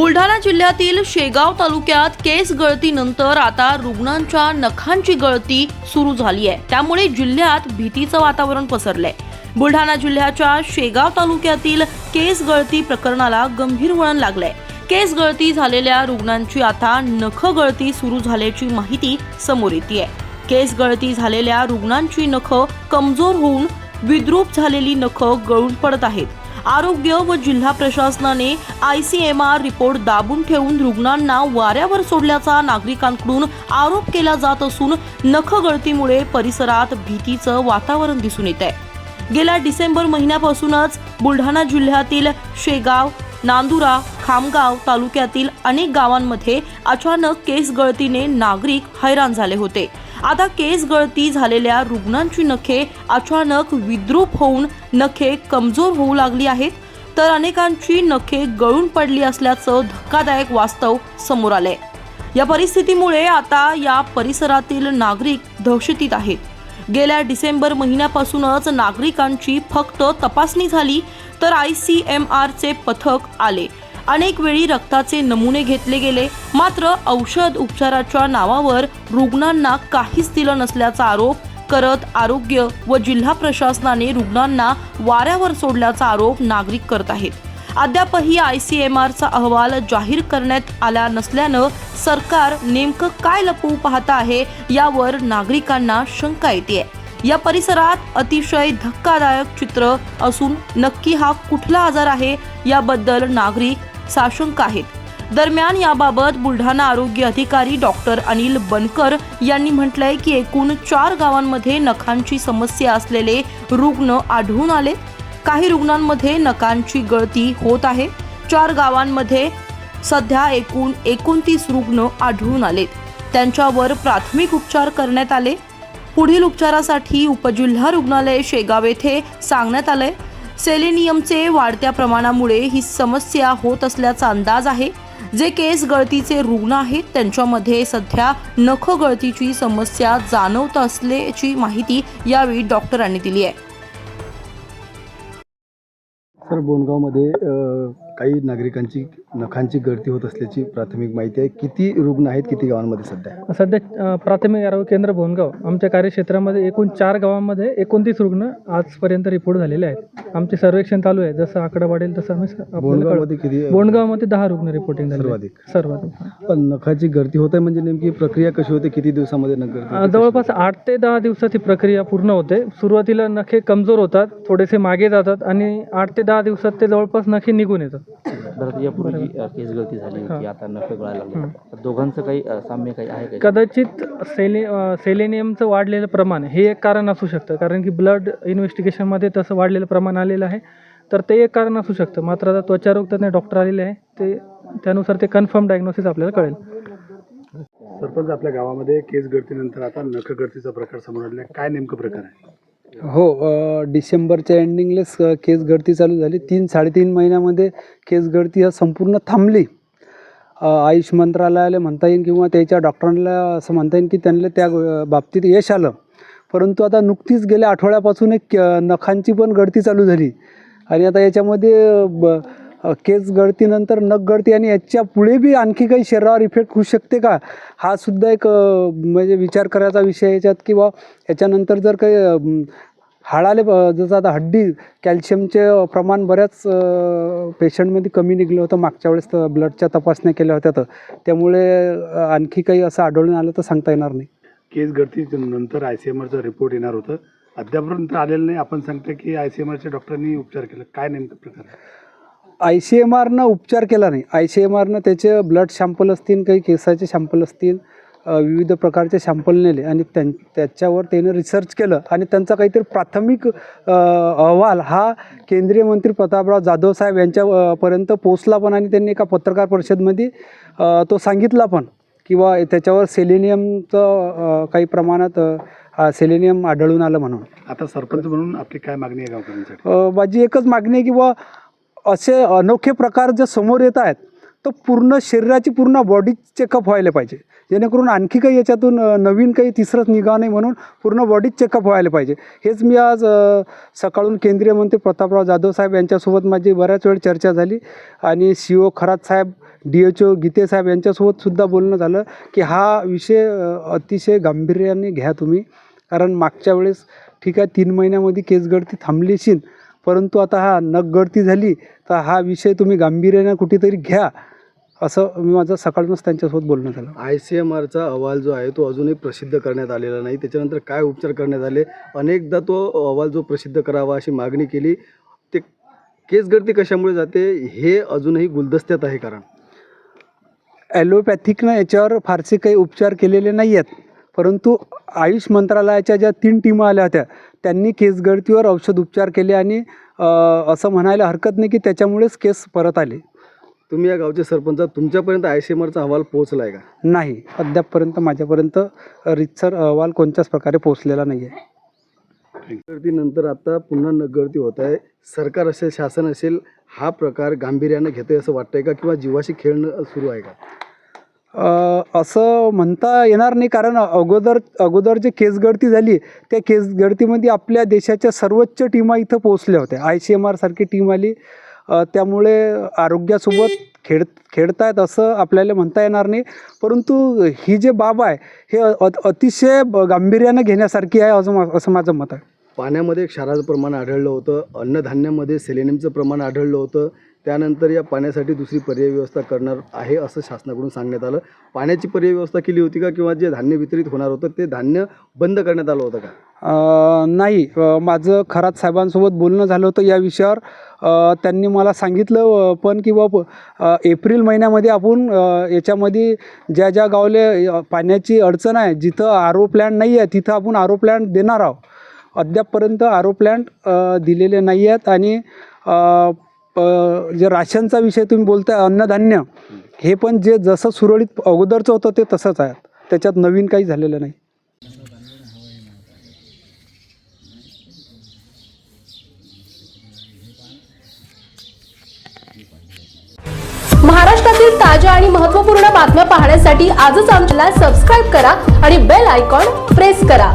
बुलढाणा जिल्ह्यातील शेगाव तालुक्यात केस गळतीनंतर आता रुग्णांच्या नखांची गळती सुरू झाली आहे. त्यामुळे जिल्ह्यात भीतीचं वातावरण पसरलंय. बुलढाणा जिल्ह्याच्या शेगाव तालुक्यातील केस गळती प्रकरणाला गंभीर वळण लागलंय. केस गळती झालेल्या रुग्णांची आता नख गळती सुरू झाल्याची माहिती समोर येते केस गळती झालेल्या रुग्णांची नख कमजोर होऊन विद्रूप झालेली नख गळून पडत आहेत. आरोग्य व जिल्हा प्रशासनाने I C M R report दाबून ठेवून रुग्णांना वाऱ्यावर सोडल्याचा नागरिकांकडून आरोप केला जात असून नख गळतीमुळे परिसरात भीतीचं वातावरण दिसून येत आहे. गेल्या डिसेंबर महिन्यापासूनच बुलढाणा जिल्ह्यातील शेगाव नांदुरा खामगाव तालुक्यातील अनेक गावांमध्ये अचानक केस गळतीने नागरिक हैराण झाले होते. आता केस गळती झालेल्या रुग्णांची नखे अचानक विद्रूप होऊन नखे कमजोर होऊ लागली आहेत. तर अनेकांची नखे गळून पडली असल्याचं धक्कादायक वास्तव समोर आलंय. या परिस्थितीमुळे आता या परिसरातील नागरिक दहशतीत आहेत. गेल्या डिसेंबर महिन्यापासूनच नागरिकांची फक्त तपासणी झाली तर आय सी एम आरचे पथक आले. अनेक वेळी रक्ताचे नमुने घेतले गेले. मात्र औषध उपचाराच्या नावावर रुग्णांना काहीच दिलं नसल्याचा आरोप करत आरोग्य व जिल्हा प्रशासनाने रुग्णांना वाऱ्यावर सोडल्याचा आरोप नागरिक करत आहेत. अद्यापही आय सी एम आरचा अहवाल जाहीर करण्यात आला नसल्यानं सरकार नेमकं काय लपवू पाहत आहे यावर नागरिकांना शंका येते या परिसरात अतिशय धक्कादायक चित्र असून नक्की हा कुठला आजार आहे याबद्दल नागरिक साशंक आहेत. दरम्यान याबाबत बुलढाणा आरोग्य अधिकारी डॉक्टर अनिल बनकर यांनी म्हटलंय की एकूण चार गावांमध्ये नखांची समस्या असलेले रुग्ण आढळून आले. काही रुग्णांमध्ये नखांची गळती होत आहे. चार गावांमध्ये सध्या एकूण एकोणतीस रुग्ण आढळून आलेत त्यांच्यावर प्राथमिक उपचार करण्यात आले. पुढील उपचारासाठी उपजिल्हा रुग्णालय शेगाव येथे सांगण्यात आलंय. सेलेनियमचे वाढत्या प्रमाणामुळे ही समस्या होत असल्याचा अंदाज आहे. जे केस गळतीचे रुग्ण आहेत त्यांच्यामध्ये सध्या नख गळतीची समस्या जाणवत असल्याची माहिती यावेळी डॉक्टरांनी दिली आहे. सर बोनगावमध्ये काही नागरिकांची नखांची गळती होत असल्याची प्राथमिक माहिती आहे. किती रुग्ण आहेत किती गावांमध्ये सध्या? सध्या प्राथमिक आरोग्य केंद्र भोनगाव. आमच्या कार्यक्षेत्रामध्ये एकूण चार गावांमध्ये एकोणतीस रुग्ण आजपर्यंत रिपोर्ट झालेले आहेत. आमचे सर्वेक्षण चालू आहे. जसं आकडा वाढेल तसं आम्ही किती बोंडगावमध्ये दहा रुग्ण रिपोर्टिंग झाले सर्वाधिक. सर्वाधिक पण नखाची गळती होत आहे म्हणजे नेमकी प्रक्रिया कशी होते? किती दिवसामध्ये होते? जवळपास आठ ते दहा दिवसात ही प्रक्रिया पूर्ण होते. सुरुवातीला नखे कमजोर होतात थोडेसे मागे जातात आणि आठ ते दहा दिवसात ते जवळपास नखे निघून येतात. बरं यापूर्वी केस गळती झाली होती आता नख गळायला लागले. दोघांचं काही साम्य काही आहे का कदाचित सेले सेलेनियमचं वाढलेलं प्रमाण हे एक कारण असू शकतं. कारण की ब्लड इन्व्हेस्टिगेशनमध्ये तसं वाढलेलं प्रमाण आलेलं आहे. तर ते एक कारण असू शकतं. मात्र आता त्वचारोग तज्ञ डॉक्टर आलेले आहे. ते त्यानुसार ते कन्फर्म डायग्नोसिस आपल्याला कळेल. सरपंच आपल्या गावामध्ये केस गळतीनंतर आता नख गळतीचा प्रकार समोर आलेला आहे. काय नेमकं प्रकार आहे? हो डिसेंबरच्या एंडिंगलेच केस गळती चालू झाली. तीन साडेतीन महिन्यामध्ये केस गळती हा संपूर्ण थांबली. आयुष मंत्रालयाला म्हणता येईल किंवा त्याच्या डॉक्टरांना असं म्हणता येईल की त्यांना त्या बाबतीत यश आलं. परंतु आता नुकतीच गेल्या आठवड्यापासून एक नखांची पण गळती चालू झाली. आणि आता याच्यामध्ये ब केस गळतीनंतर नख गळती आणि याच्यापुढे बी आणखी काही शरीरावर इफेक्ट होऊ शकते का? हा सुद्धा एक म्हणजे विचार करायचा विषय याच्यात किंवा याच्यानंतर जर काही हाडाले ब- जसं आता हड्डी कॅल्शियमचे प्रमाण बऱ्याच पेशंटमध्ये कमी निघलं होतं. मागच्या वेळेस तर ब्लडच्या तपासण्या केल्या होत्या तर. त्यामुळे आणखी काही असं आढळून आलं तर सांगता येणार नाही. केस गळती नंतर आय सी एम आरचं रिपोर्ट येणार होतं. अद्यापर्यंत आलेलं नाही. आपण सांगतो की आय सी एम आरच्या डॉक्टरांनी उपचार केला. काय नेमकं प्रकार आय सी एम आरनं उपचार केला नाही. आय सी एम आरनं त्याचे ब्लड शॅम्पल असतील काही केसाचे शॅम्पल असतील विविध प्रकारचे शॅम्पल नेले आणि त्यां त्याच्यावर त्यानं रिसर्च केलं आणि त्यांचा काहीतरी प्राथमिक अहवाल हा केंद्रीय मंत्री प्रतापराव जाधव साहेब यांच्या अ, पर्यंत पोचला पण आणि त्यांनी एका पत्रकार परिषदेमध्ये तो सांगितला पण किंवा त्याच्यावर सेलेनियमचं काही प्रमाणात सेलेनियम आढळून आलं म्हणून. आता सरपंच म्हणून आपली काय मागणी आहे गावकऱ्यांसाठी? माझी एकच मागणी आहे की बुवा असे अनोखे प्रकार जे समोर येत आहेत तर पूर्ण शरीराची पूर्ण बॉडी चेकअप व्हायला पाहिजे. जेणेकरून आणखी काही याच्यातून नवीन काही तिसरंच निघा नाही म्हणून पूर्ण बॉडीच चेकअप व्हायला पाहिजे. हेच मी आज सकाळून केंद्रीय मंत्री प्रतापराव जाधव साहेब यांच्यासोबत माझी बऱ्याच वेळ चर्चा झाली आणि सी ओ खरात साहेब डी एच ओ गीते साहेब यांच्यासोबत सुद्धा बोलणं झालं की हा विषय अतिशय गांभीर्याने घ्या तुम्ही. कारण मागच्या वेळेस ठीक आहे तीन महिन्यामध्ये केसगळती थांबलीशीन परंतु आता हा नख गळती झाली तर हा विषय तुम्ही गांभीर्याने कुठेतरी घ्या असं मी माझं सकाळूनच त्यांच्यासोबत बोलणं झालं. आय सी एम आरचा अहवाल जो आहे तो अजूनही प्रसिद्ध करण्यात आलेला नाही. त्याच्यानंतर काय उपचार करण्यात आले? अनेकदा तो अहवाल जो प्रसिद्ध करावा अशी मागणी केली. ते केस गळती कशामुळे जाते हे अजूनही गुलदस्त्यात आहे कारण. ॲलोपॅथिकनं याच्यावर फारसे काही उपचार केलेले नाही आहेत परंतु आयुष मंत्रालयाच्या ज्या तीन टीमा आल्या होत्या त्यांनी केस गळतीवर औषध उपचार केले आणि असं म्हणायला हरकत नाही की त्याच्यामुळेच केस परत आले. तुम्ही या गावचे सरपंच. तुमच्यापर्यंत आय सी एम आरचा अहवाल पोहोचला आहे का? नाही. अद्यापपर्यंत माझ्यापर्यंत रितसर अहवाल कोणत्याच प्रकारे पोहोचलेला नाही आहे गळतीनंतर आता पुन्हा नगळती होत आहे. सरकार असेल शासन असेल हा प्रकार गांभीर्यानं घेतोय असं वाटतंय का? किंवा जीवाशी खेळणं सुरू आहे का? असं म्हणता येणार नाही कारण अगोदर अगोदर जे केसगळती झाली त्या केसगळतीमध्ये आपल्या देशाच्या सर्वोच्च टीमा इथं पोहोचल्या होत्या. आय सी एम आरसारखी टीम आली. त्यामुळे आरोग्यासोबत खेळ खेळतायत असं आपल्याला म्हणता येणार नाही. परंतु ही जे बाब आहे हे अतिशय गांभीर्यानं घेण्यासारखी आहे असं मा- असं माझं मत आहे. पाण्यामध्ये क्षाराचं प्रमाण आढळलं होतं. अन्नधान्यामध्ये सेलेनियमचं प्रमाण आढळलं होतं. त्यानंतर या पाण्यासाठी दुसरी पर्याय व्यवस्था करणार आहे असं शासनाकडून सांगण्यात आलं. पाण्याची पर्याय व्यवस्था केली होती का किंवा जे धान्य वितरित होणार होतं ते धान्य बंद करण्यात आलं होतं का? नाही. माझं खरात साहेबांसोबत बोलणं झालं होतं या विषयावर. त्यांनी मला सांगितलं पण की बाब एप्रिल महिन्यामध्ये आपण याच्यामध्ये ज्या ज्या गावले पाण्याची अडचण आहे जिथं आरो ओ प्लॅन्ट नाही आहे तिथं आपण आरो ओ प्लॅन्ट देणार आहोत. अद्यापपर्यंत आरो ओ प्लॅन्ट दिलेले नाही आहेत आणि जे राशनचा विषय तुम्ही बोलताय अन्नधान्य हे पण जे जसं सुरळीत अगोदरचं होतं ते तसंच आहे. त्याच्यात नवीन काही झालेलं नाही. महाराष्ट्रातील ताज्या आणि महत्त्वपूर्ण बातम्या पाहण्यासाठी आजच आमच्याला सबस्क्राईब करा आणि बेल आयकॉन प्रेस करा.